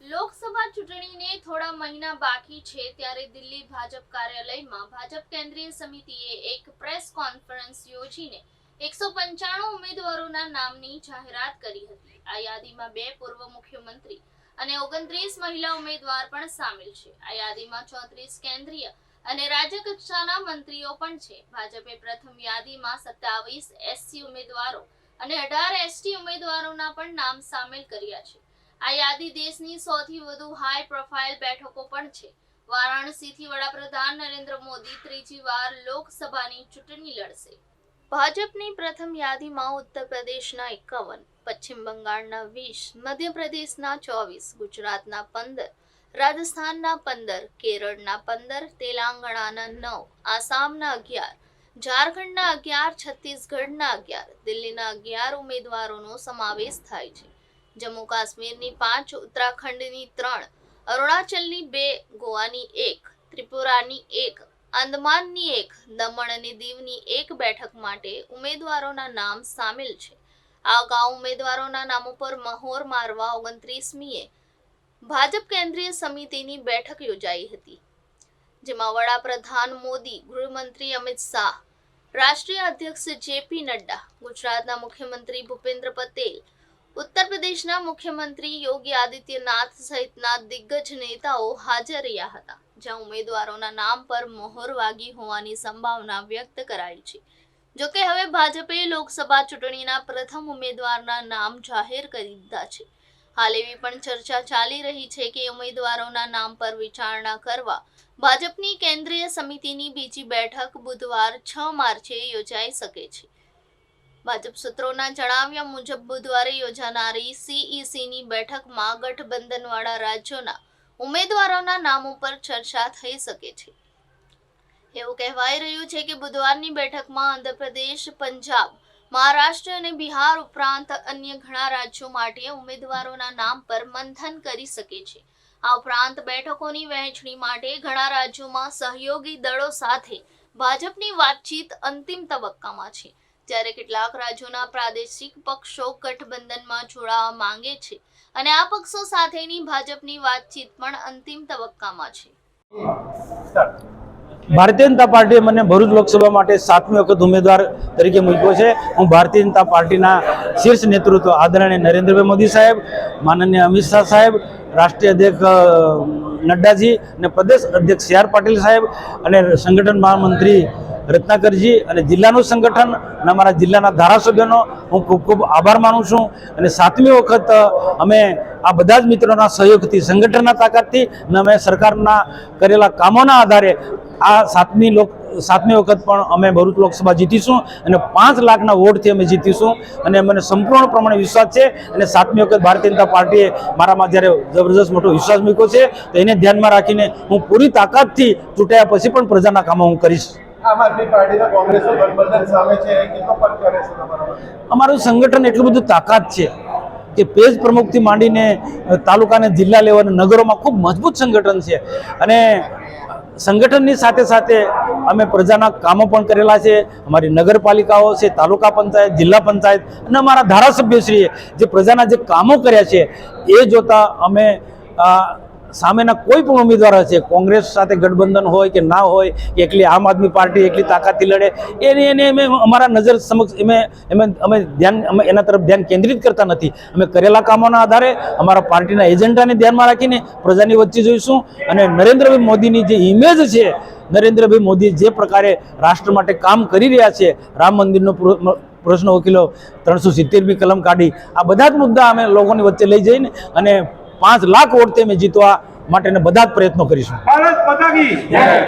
લોકસભા ચૂંટણીને થોડા મહિના બાકી છે ત્યારે દિલ્હી ભાજપ કાર્યાલયમાં ભાજપ કેન્દ્રીય સમિતિએ એક પ્રેસ કોન્ફરન્સ યોજીને એકસો પંચાણું ઉમેદવારોના નામની જાહેરાત કરી હતી. આ યાદીમાં બે પૂર્વ મુખ્યમંત્રી અને ઓગણત્રીસ મહિલા ઉમેદવાર પણ સામેલ છે. આ યાદીમાં ચોત્રીસ કેન્દ્રીય અને રાજ્ય કક્ષાના મંત્રીઓ પણ છે. ભાજપે પ્રથમ યાદીમાં સત્તાવીસ એસસી ઉમેદવારો અને અઢાર એસટી ઉમેદવારોના પણ નામ સામેલ કર્યા છે. આ યાદી દેશની સૌથી વધુ હાઈ પ્રોફાઇલ બેઠકો પણ છે. વારાણસીથી વડાપ્રધાન નરેન્દ્ર મોદી ત્રીજી વાર લોકસભાની ચૂંટણી લડશે. ભાજપની પ્રથમ યાદીમાં ઉત્તર પ્રદેશના એકાવન, પશ્ચિમ બંગાળના વીસ, મધ્યપ્રદેશના ચોવીસ, ગુજરાતના પંદર, રાજસ્થાનના પંદર, કેરળના પંદર, તેલંગાણાના નવ, આસામના અગિયાર, ઝારખંડના અગિયાર, છત્તીસગઢના અગિયાર, દિલ્હીના અગિયાર ઉમેદવારોનો સમાવેશ થાય છે. જમ્મુ કાશ્મીરની પાંચ, ઉત્તરાખંડની ત્રણ, અરુણાચલની બે, ગોવાની એક, ત્રિપુરાની એક, આંદમાનની એક, દમણ અને દીવની એક બેઠક માટે ઉમેદવારોના નામ સામેલ છે. આ અગાઉ ઉમેદવારોના નામો પર મહોર મારવા ઓગણત્રીસમીએ ભાજપ કેન્દ્રીય સમિતિની બેઠક યોજાઈ હતી, જેમાં વડાપ્રધાન મોદી, ગૃહમંત્રી અમિત શાહ, રાષ્ટ્રીય અધ્યક્ષ જેપી નડ્ડા, ગુજરાતના મુખ્યમંત્રી ભૂપેન્દ્ર પટેલ ઉત્તર પ્રદેશના મુખ્યમંત્રી યોગી આદિત્યનાથ સહિતના દિગ્ગજ નેતાઓ હાજર રહ્યા હતા, જ્યાં ઉમેદવારોના નામ પર મોહર વાગી હોવાની સંભાવના વ્યક્ત કરાઈ છે. જોકે હવે ભાજપે લોકસભા ચૂંટણીના પ્રથમ ઉમેદવારના નામ જાહેર કરી દીધા છે. હાલ એવી પણ ચર્ચા ચાલી રહી છે કે ઉમેદવારોના નામ પર વિચારણા કરવા ભાજપની કેન્દ્રીય સમિતિની બીજી બેઠક બુધવાર છ માર્ચે યોજાઈ શકે છે. ભાજપ સૂત્રોના જણાવ્યા મુજબ બુધવારે યોજાનારી સીઈસીની બેઠકમાં ગઠબંધનવાળા રાજ્યોના ઉમેદવારોના નામો પર ચર્ચા થઈ શકે છે. એવું કહેવાઈ રહ્યું છે કે બુધવારની બેઠકમાં આંધ્રપ્રદેશ, પંજાબ, મહારાષ્ટ્ર અને બિહાર ઉપરાંત અન્ય ઘણા રાજ્યો માટે ઉમેદવારોના નામ પર મંથન કરી શકે છે. આ ઉપરાંત બેઠકોની વહેંચણી માટે ઘણા રાજ્યોમાં સહયોગી દળો સાથે ભાજપની વાતચીત અંતિમ તબક્કામાં છે. જ્યારે કેટલાક રાજ્યોના પ્રાદેશિક પક્ષો ગઠબંધનમાં જોડાવા માંગે છે અને આ પક્ષો સાથેની ભાજપની વાતચીત પણ અંતિમ તબક્કામાં છે. ભારતીય જનતા પાર્ટીએ મને ભરૂચ લોકસભા માટે સાતમી વખત ઉમેદવાર તરીકે મૂક્યો છે. હું ભારતીય જનતા પાર્ટીના શીર્ષ નેતૃત્વ આદરણીય નરેન્દ્રભાઈ મોદી સાહેબ, માનનીય અમિત શાહ સાહેબ, રાષ્ટ્રીય અધ્યક્ષ નડ્ડાજી અને પ્રદેશ અધ્યક્ષ સી આર પાટીલ સાહેબ અને સંગઠન મહામંત્રી રત્નાકરજી અને જિલ્લાનું સંગઠન અને અમારા જિલ્લાના ધારાસભ્યનો હું ખૂબ ખૂબ આભાર માનું છું. અને સાતમી વખત અમે આ બધા જ મિત્રોના સહયોગથી, સંગઠનના તાકાતથી અને અમે સરકારના કરેલા કામોના આધારે આ સાતમી લોક, સાતમી વખત પણ અમે ભરૂચ લોકસભા જીતીશું અને પાંચ લાખના વોટથી અમે જીતીશું. અને મને સંપૂર્ણ પ્રમાણે વિશ્વાસ છે અને સાતમી વખત ભારતીય જનતા પાર્ટીએ મારામાં જ્યારે જબરજસ્ત મોટો વિશ્વાસ મૂક્યો છે, તો એને ધ્યાનમાં રાખીને હું પૂરી તાકાતથી ચૂંટાયા પછી પણ પ્રજાના કામો હું કરીશ. અમારું સંગઠન એટલું બધું તાકાત છે કે પેજ પ્રમુખથી માંડીને તાલુકાને જિલ્લા લેવલ નગરોમાં ખૂબ મજબૂત સંગઠન છે. અને સંગઠનની સાથે સાથે અમે પ્રજાના કામો પણ કરેલા છે. અમારી નગરપાલિકાઓ છે, તાલુકા પંચાયત, જિલ્લા પંચાયત અને અમારા ધારાસભ્યશ્રીએ જે પ્રજાના જે કામો કર્યા છે, એ જોતા અમે સામેના કોઈ પણ ઉમેદવાર હશે, કોંગ્રેસ સાથે ગઠબંધન હોય કે ના હોય, કે એકલી આમ આદમી પાર્ટી એકલી તાકાતથી લડે, એને એને અમે અમારા નજર સમક્ષ અમે અમે અમે ધ્યાન અમે એના તરફ ધ્યાન કેન્દ્રિત કરતા નથી. અમે કરેલા કામોના આધારે અમારા પાર્ટીના એજન્ડાને ધ્યાનમાં રાખીને પ્રજાની વચ્ચે જોઈશું અને નરેન્દ્રભાઈ મોદીની જે ઇમેજ છે, નરેન્દ્રભાઈ મોદી જે પ્રકારે રાષ્ટ્ર માટે કામ કરી રહ્યા છે, રામ મંદિરનો પ્ર- પ્રશ્ન વકીલો ત્રણસો સિત્તેરમી કલમ કાઢી, આ બધા જ મુદ્દા અમે લોકોની વચ્ચે લઈ જઈને અને પાંચ લાખ વોટ તમે જીતવા માટેના બધા જ પ્રયત્નો કરીશું.